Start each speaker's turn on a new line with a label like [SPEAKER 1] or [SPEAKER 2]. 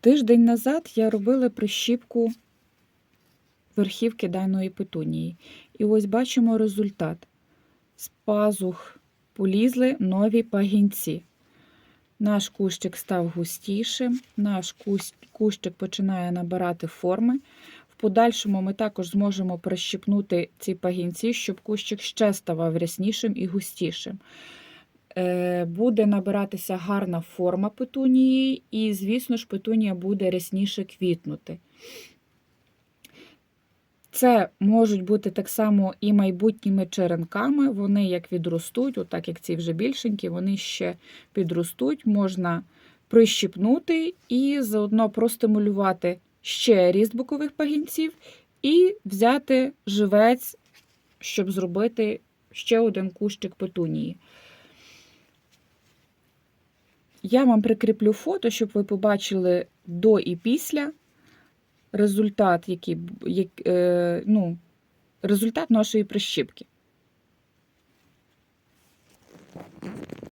[SPEAKER 1] Тиждень назад я робила прищіпку верхівки даної петунії. І ось бачимо результат. З пазух полізли нові пагінці. Наш кущик став густішим, наш кущик починає набирати форми. В подальшому ми також зможемо прищипнути ці пагінці, щоб кущик ще ставав ряснішим і густішим. Е, Буде набиратися гарна форма петунії, і, звісно ж, петунія буде рясніше квітнути. Це можуть бути так само і майбутніми черенками. Вони як відростуть, отак як ці вже більшенькі, вони ще підростуть, можна прищипнути і заодно простимулювати ще ріст бокових пагінців і взяти живець, щоб зробити ще один кущик петунії. Я вам прикріплю фото, щоб ви побачили до і після результат, який, е, ну, результат нашої прищіпки.